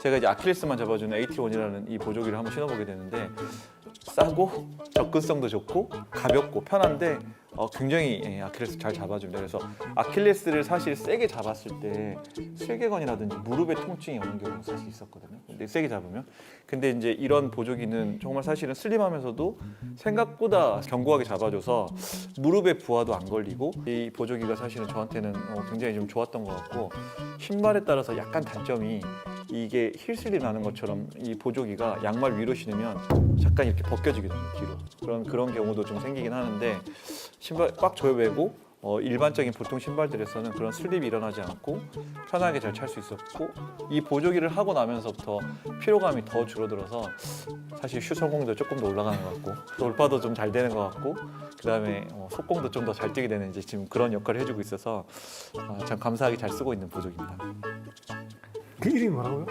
제가 이제 아킬레스만 잡아주는 AT1이라는 이 보조기를 한번 신어보게 되는데 싸고 접근성도 좋고 가볍고 편한데 어, 굉장히 예, 아킬레스 잘 잡아줍니다. 그래서 아킬레스를 사실 세게 잡았을 때 슬개건이라든지 무릎에 통증이 오는 경우가 사실 있었거든요. 근데 세게 잡으면 근데 이제 이런 보조기는 정말 사실은 슬림하면서도 생각보다 견고하게 잡아줘서 무릎에 부하도 안 걸리고 이 보조기가 사실은 저한테는 어, 굉장히 좀 좋았던 것 같고 신발에 따라서 약간 단점이 이게 힐슬립 나는 것처럼 이 보조기가 양말 위로 신으면 잠깐 이렇게 벗겨지게 됩니다 뒤로 그런 그런 경우도 좀 생기긴 하는데 신발 꽉 조여매고 어, 일반적인 보통 신발들에서는 그런 슬립이 일어나지 않고 편하게 잘 찰 수 있었고 이 보조기를 하고 나면서부터 피로감이 더 줄어들어서 사실 슛 성공도 조금 더 올라가는 것 같고 돌파도 좀 잘 되는 것 같고 그다음에 어, 속공도 좀 더 잘 뛰게 되는 이제 지금 그런 역할을 해주고 있어서 어, 참 감사하게 잘 쓰고 있는 보조기입니다. 그 이름이 뭐라고요?